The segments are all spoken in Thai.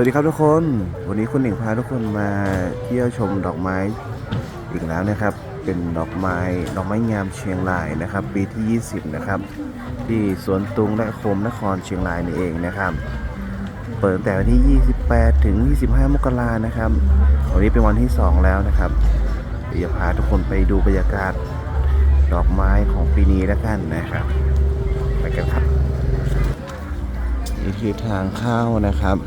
วัสดีครับทุกคน วันนี้คุณหนึ่งพาทุกคนมาเที่ยวชมดอกไม้อีกแล้วนะครับ เป็นดอกไม้ดอกไม้งามเชียงรายนะครับ ปีที่ 20 นะครับ ที่สวนตุงและโคมนครเชียงรายนี่เองนะครับ เปิดตั้งแต่วันที่ 28 ถึง 25 มกรานะครับ วันนี้เป็นวันที่ 2 แล้วนะครับเดี๋ยวจะพาทุกคนไปดูบรรยากาศดอกไม้ของปีนี้แล้วกันนะครับ ไปกันครับนี่คือทางเข้านะครับ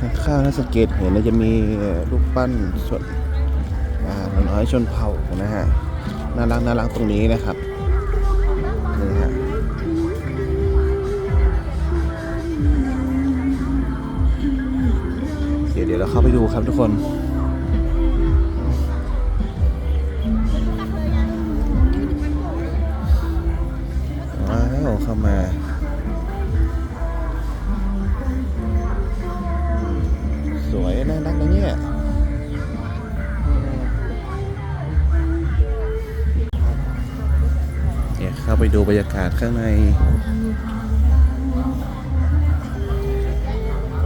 ข้าถ้าสังเกตเห็นจะมีรูปปั้นส่วนนูน้อยชนเผ่านะฮะน่ารักน่ารักตรงนี้นะครับนี่ฮะเดี๋ยวเดี๋ยวเราเข้าไปดูครับทุกคนว้าวเข้ามา เข้าไปดูบรรยากาศข้างใน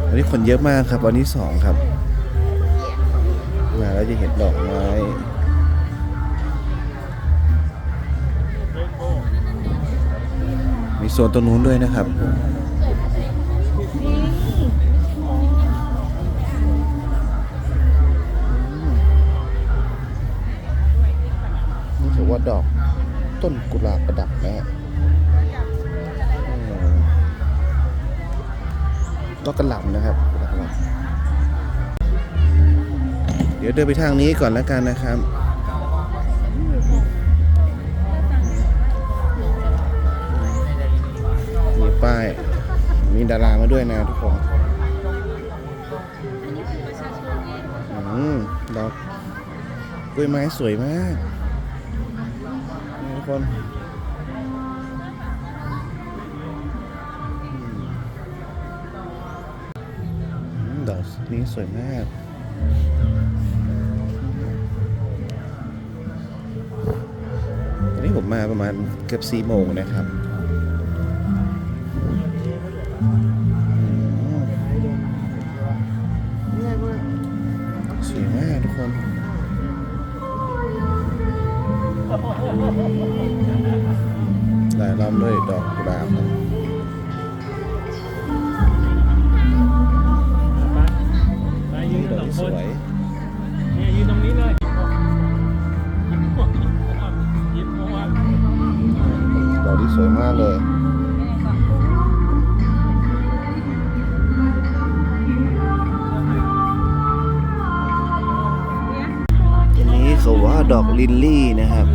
วันนี้คนเยอะมากครับ วันที่สองครับ มาแล้วจะเห็นดอกไม้มีโซนตรงนู้นด้วยนะครับ ต้นกุหลาบประดับนะฮะอืมดอกกระหล่ำนะครับดอกกระหล่ำเดี๋ยวเดินไปทางนี้ก่อนแล้วกันนะครับมีป้าย มีดารามาด้วยนะทุกคนอืมดอกกล้วยไม้สวยมาก คน ดอกนี้สวยมากตอนนี้ผมมาประมาณเกือบสี่โมงนะครับ ดอกลินลี่นะครับ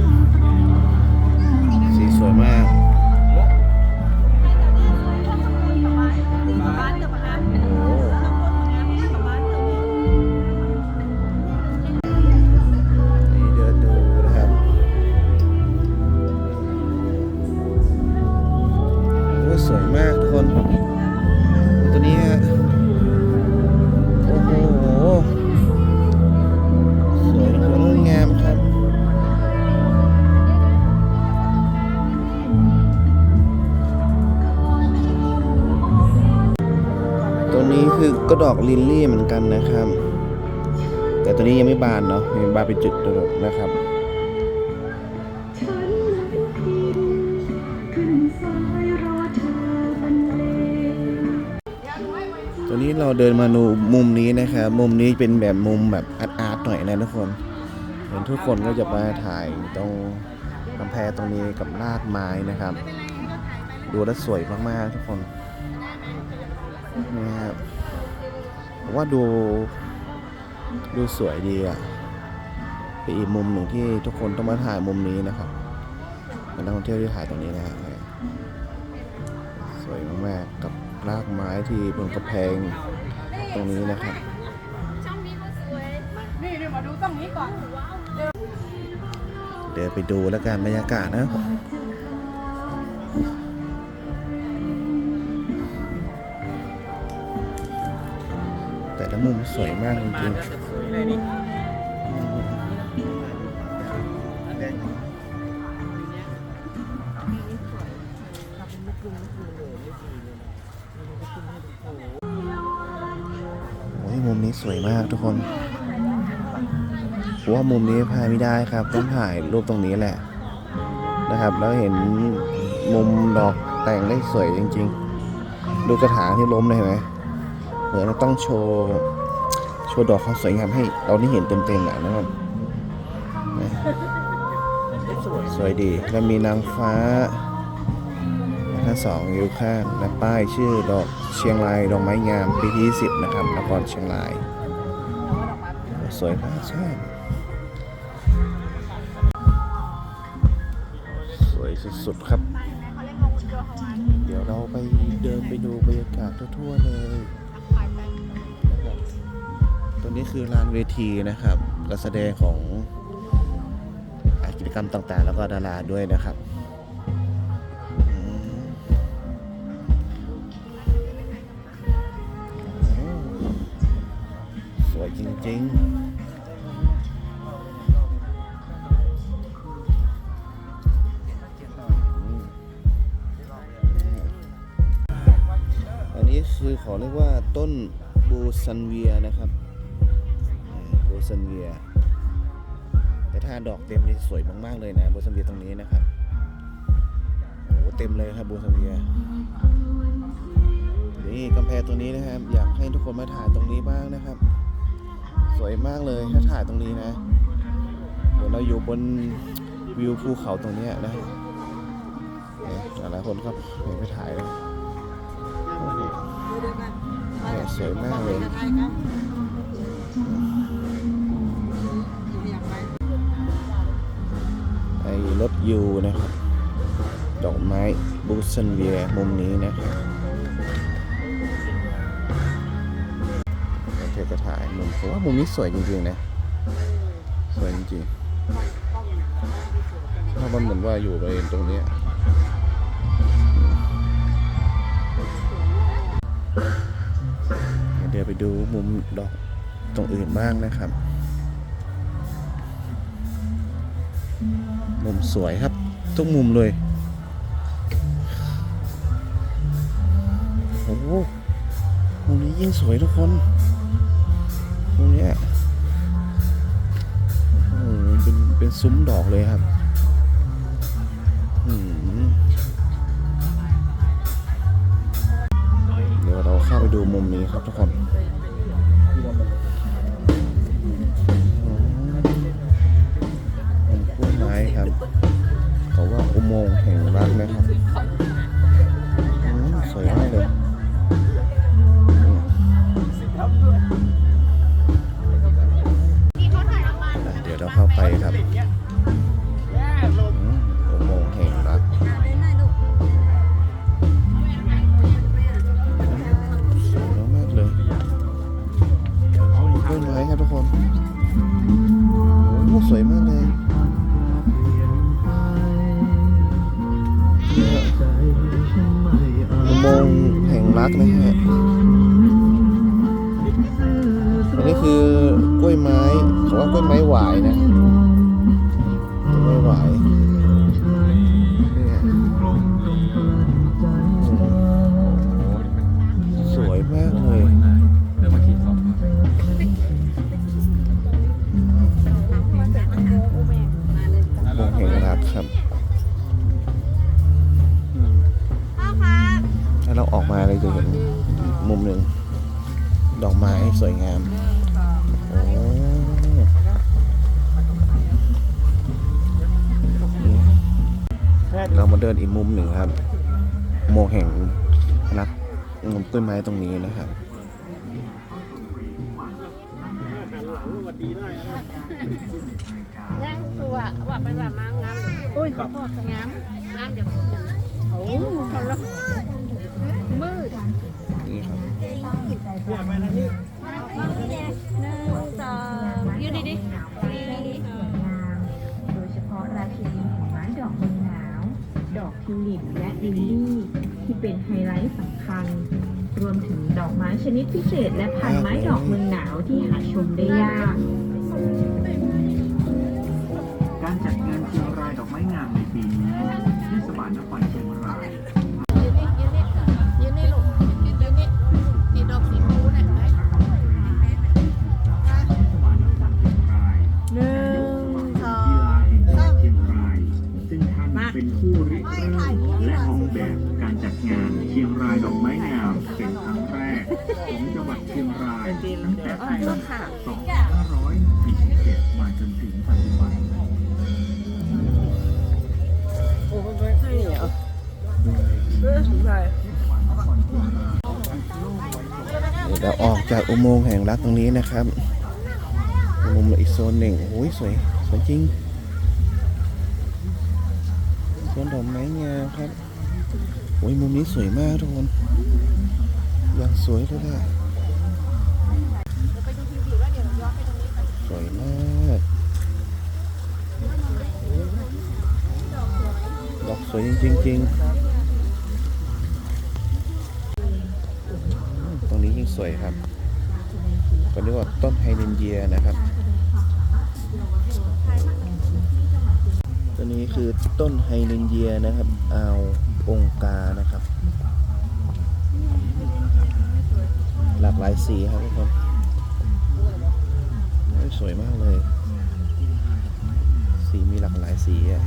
คือก็ดอกลินลี่เหมือนกันนะครับ แต่ตัวนี้ยังไม่บานเนาะยังบานเป็นจุดเดียวนะครับตัวนี้เราเดินมาดูมุมนี้นะครับ มุมนี้เป็นแบบมุมแบบอาร์ตอาร์ตหน่อยนะทุกคน เห็นทุกคนก็จะมาถ่ายตรงกำแพงตรงนี้กับรากไม้นะครับ ดูแล้วสวยมากๆทุกคนนี่ครับผม ว่าดู ดูสวยดีอะเป็นอีกมุมหนึ่งที่ทุกคนต้องมาถ่ายมุมนี้นะครับเป็นนักท่องเที่ยวที่ถ่ายตรงนี้นะฮะสวยมากๆกับรากไม้ที่บนกระแพงตรงนี้นะครับช่องนี้ก็สวยนี่นี่มาดูตรงนี้ก่อน เดี๋ยวไปดูแล้วกันบรรยากาศนะ มุมสวยมากจริงๆเมุมนี้สวยมากทุกคนว่ามุมนี้พลาดไม่ได้ครับ ต้องถ่ายรูปตรงนี้แหละ นะครับ แล้วเห็นมุมดอกแต่งได้สวยจริง ๆ ดูกระถางที่ล้มเลยเห็นไหม เหมือนเราต้องโชว์ โชว์ดอกความสวยงามให้เราได้เห็นเต็มๆอะนะครับนสวยดีแล้วมีนางฟ้าทั้งสองอยู่ข้างและป้ายชื่อดอกเชียงรายดอกไม้งามปีที่10นะครับนครเชียงราย สวยมากใช่สวยสุดๆครับ เดี๋ยวเราไปเดินไปดูบรรยากาศทั่วๆเลย ตัวนี้คือลานเวทีนะครับการแสดงของกิจกรรมต่างๆ แล้วก็ดาราด้วยนะครับสวยจริงๆอันนี้คือขอเรียกว่าต้นบูซันเวียนะครับ บูซันเวีย แต่ถ้าดอกเต็มนี่สวยมากๆเลยนะโบูซันเวียตรงนี้นะครับโอ้โหเต็มเลยครับโบูซันเวียนี่กำแพงตัวนี้นะครับ อยากให้ทุกคนมาถ่ายตรงนี้บ้างนะครับ สวยมากเลยถ้าถ่ายตรงนี้นะเหมือนเราอยู่บนวิวภูเขาตรงนี้นะหลายคนก็ไปถ่ายเลยสวยมากเลย ยูนะครับ ดอกไม้บูซันเวียมุมนี้นะครับเธอจะถ่ายมุมผมว่ามุมนี้สวยจริงๆนะ สวยจริงๆเพรามันเหมือนว่าอยู่บริเวณตรงนี้เดี๋ยวไปดูมุมดอกตรงอื่นบ้างนะครับ มุมสวยครับ ทุกมุมเลยโอ้โหมุมนี้ยิ่งสวยทุกคนมุมนี้โอ้เป็นเป็นซุ้มดอกเลยครับเดี๋ยวเราเข้าไปดูมุมนี้ครับทุกคน ว่ากล้วยไม้หวายนะกล้วยไม้หวายเนี่ยสวยมากเลยเริ่มมาขี่สองมองเห็นรักครับอืมพ่อครับถ้าเราออกมาเราจะเห็นมุมหนึ่งดอกไม้สวยงาม เรามาเดินอีกมุมหนึ่งครับ โมงแห่งรักมุมต้นไม้ตรงนี้นะครับย่างตัวว่าเป็นแบบมางามอุ้ยขอโทษงามงามเดี๋ยวพูดอย่างนั้นโอ้เขาละมืดนี่ครับ ทิวลิปและลิลลี่ที่เป็นไฮไลท์สำคัญ รวมถึงดอกไม้ชนิดพิเศษ และพันไม้ดอกเมืองหนาวที่หาชมได้ยาก การจัดงานเชียงรายดอกไม้งามในปีนี้เทศบาลนครเชียงราย เดี๋ยวเราออกจากอุโมงค์แห่งรักตรงนี้นะครับมุมอีกโซนหนึ่งโอ้ยสวยสวยจริงโซนดอกไม้งามครับโอ้ยมุมนี้สวยมากทุกคนอย่างสวยเลยแหละสวยมากดอกสวยจริงๆจริงตรงนี้ยิ่ง สวยครับก็เรียกว่าต้นไฮเดรนเยียนะครับ ตัวนี้คือต้นไฮเดรนเยียนะครับอาวองกานะครับ หลากหลายสีครับทุกคนสวยมากเลย สีมีหลากหลายสีอะ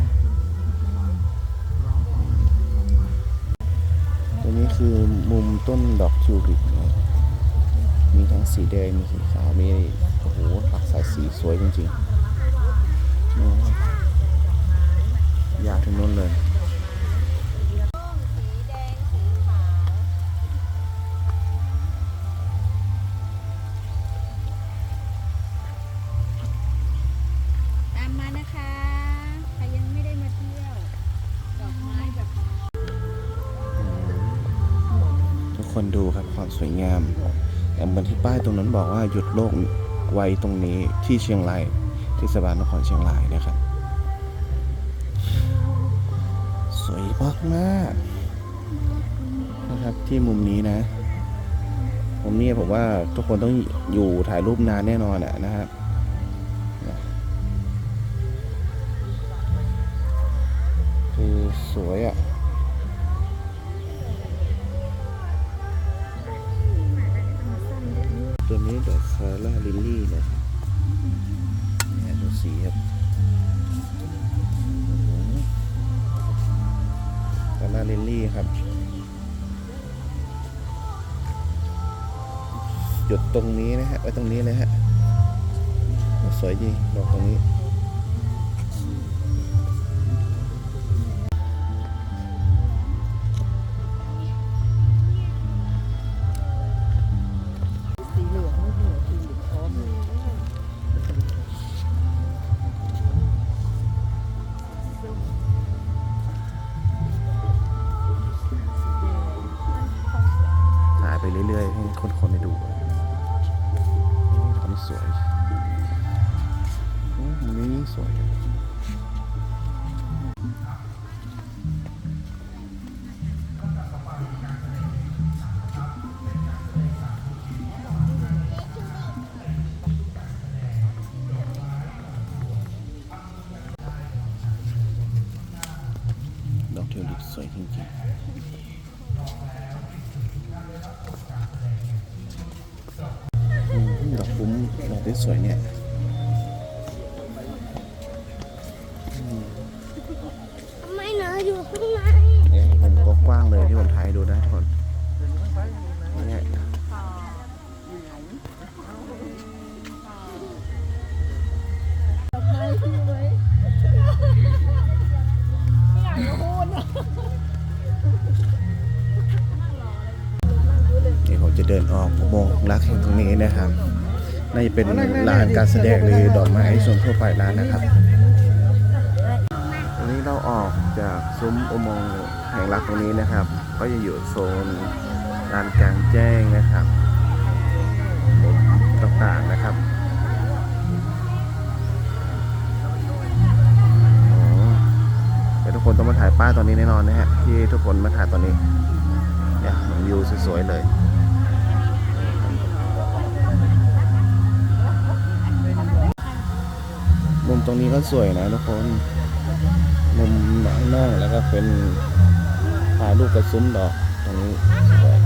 ตัวนี้คือมุมต้นดอกทิวลิป มีทั้งสีแดงมีสีขาวมีโอ้โหหลากสายสีสวยจริงๆนี่นะครับยาวถึงนู้นเลยตามมานะคะใครยังไม่ได้มาเที่ยวดอกไม้แบบทุกคนดูครับความสวยงามแต่ เหมือนที่ป้ายตรงนั้นบอกว่าหยุดโลกไว้ตรงนี้ที่เชียงรายที่สบานนครเชียงรายนะครับ สวยมากมากนะครับที่มุมนี้นะมุมนี้ผมว่าทุกคนต้องอยู่ถ่ายรูปนานแน่นอนอะนะครับคือสวยอะ นี้ดอกคาร่าลิลลี่นะครับนี่ดูสีครับคาร่าลิลลี่ครับ หยุดตรงนี้นะฮะไว้ตรงนี้เลยฮะ สวยดีดอกตรงนี้ วลิปสวยจริ นี้นะครับน่เป็นลานการแสดงหรือดอกไม้ส่วนทั่วไปร้านนะครับวันนี้เราออกจากซุ้มอุโมงค์แห่งรักตรงนี้นะครับ ก็จะอยู่โซนลานกลางแจ้งนะครับมุมต่างๆนะครับโอ้เดี๋ยวทุกคนต้องมาถ่ายป้ายตอนนี้แน่นอนนะฮะที่ทุกคนมาถ่ายตอนนี้เนี่ยเหมือนวิวสวยๆเลย มุมตรงนี้ก็สวยนะทุกคน มุมข้างนอกแล้วก็เป็นถ่ายรูปกับซุ้มดอกตรงนี้สวย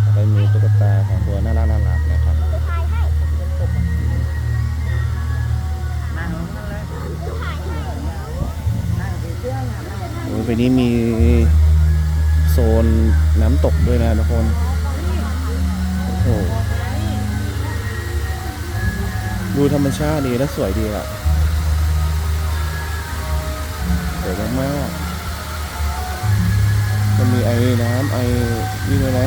แล้วก็มีตุ๊กตาของตัวน่ารักน่ารักนะครับโอ้ไปนี้มีโซนน้ำตกด้วยนะทุกคน โอ้โหดูธรรมชาติดีและสวยดีอะ สวยมากๆมันมีไอ้น้ำไอ้นี่ด้วยนะ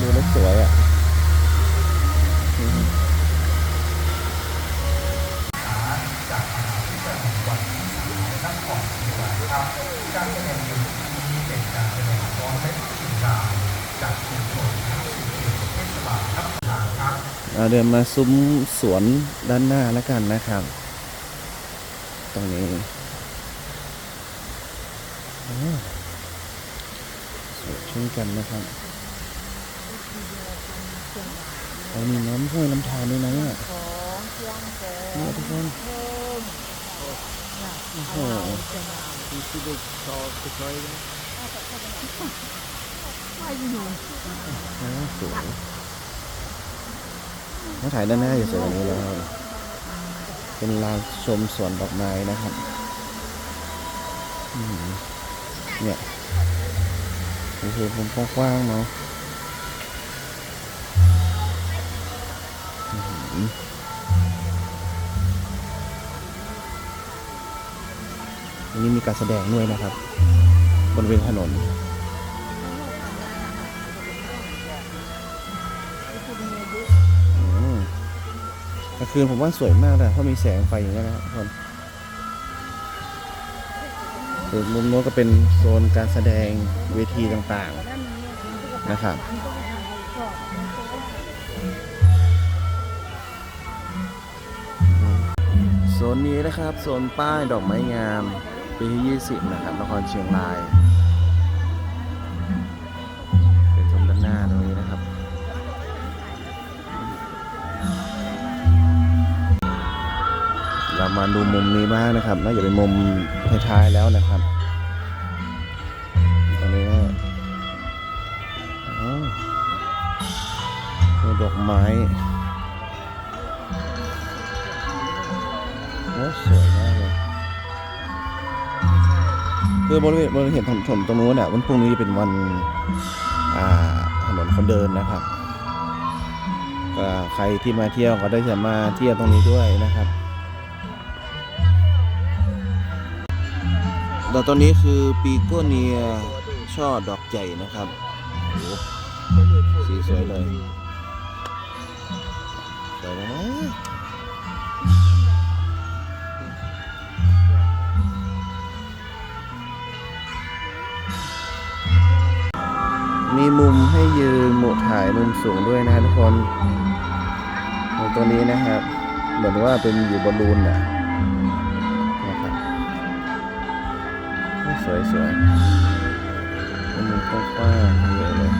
ดูแล้วสวยอะอืมเราเดินมาซุ้มสวนด้านหน้าแล้วกันนะครับ ตรงนี้อ๋อสวยเช่นกันนะครับเอามีน้ำห้วยน้ำทานด้วยนะเนี่ยเนี่ยทุกคนโอ้โหโอ้สวยมาถ่ายด้านหน้าอยู่สวยกว่านี้แล้ว เป็นลานชมสวนดอกไม้นะครับเนี่ยโอ้โหผมกว้างๆเนาะอื้อหืออันนี้มีการแสดงด้วยนะครับ บนเวณถนน กลางคืนผมว่าสวยมากเลยเพราะมีแสงไฟอย่างนี้นะครับทุกคนส่วนมุมโน้นก็เป็นโซนการแสดงเวทีต่างๆนะครับโซนนี้นะครับโซนป้ายดอกไม้งามปีที่20 นะครับนครเชียงราย เรามาดูมุมนี้บ้างนะครับ น่าจะเป็นมุมท้ายๆแล้วนะครับตรงนี้ก็ดอกไม้โอ้สวยมากเลยคือบริเวณบริเวณถนนถนนตรงนู้นน่ะวันพรุ่งนี้เป็นวันอ่าถนนคนเดินนะครับใครที่มาเที่ยวก็ได้จะมาเที่ยวตรงนี้ด้วยนะครับ ดอกตัวนี้คือปีโกเนียช่อดอกใหญ่นะครับสีสวยเลยสวยนะมีมุมให้ยืนหมุถ่ายมุมสูงด้วยนะทุกคนตรงนี้นะครับ เหมือนว่าเป็นอยู่บอลลูนน่ะ สวยสวยเป็นมุมกว้างๆเยอะเลย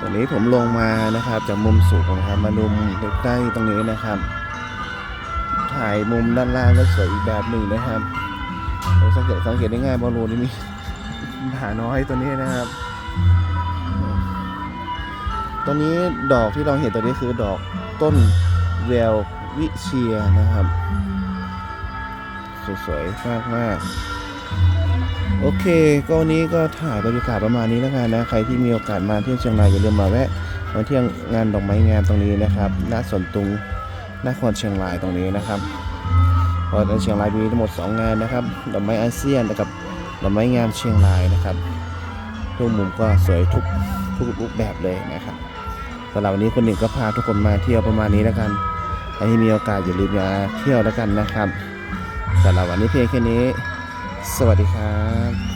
ตอนนี้ผมลงมานะครับจากมุมสูงนะครับมาดูมุมใกล้ๆตรงนี้นะครับ ถ่ายมุมด้านล่างก็สวยอีกแบบหนึ่งนะครับเราสังเกตสังเกตได้ง่ายบอลลูนนี่มีหาน้อยตัวนี้นะครับ ตัวนี้ดอกที่เราเห็นตัวนี้คือดอกต้นเวลวิเชียนะครับ สวยๆมากมากๆโอเค ก็วันนี้ก็ถ่ายบรรยากาศประมาณนี้แล้วกันนะ ใครที่มีโอกาสมาเที่ยวเชียงรายอย่าลืมมาแวะมาเที่ยวงานดอกไม้งามตรงนี้นะครับณสวนตุงนครเชียงรายตรงนี้นะครับเพราะในเชียงรายมีทั้งหมด 2 งานนะครับ ดอกไม้อาเซียนกับดอกไม้งามเชียงรายนะครับทุกมุมก็สวยทุกทุกรูปแบบเลยนะครับำหรับวันนี้คนหนึ่งก็พาทุกคนมาเที่ยวประมาณนี้แล้วกันใครที่มีโอกาสอย่าลืมมาเที่ยวแล้วกันนะครับสำหรับวันนี้เพียงแค่นี้ สวัสดีครับ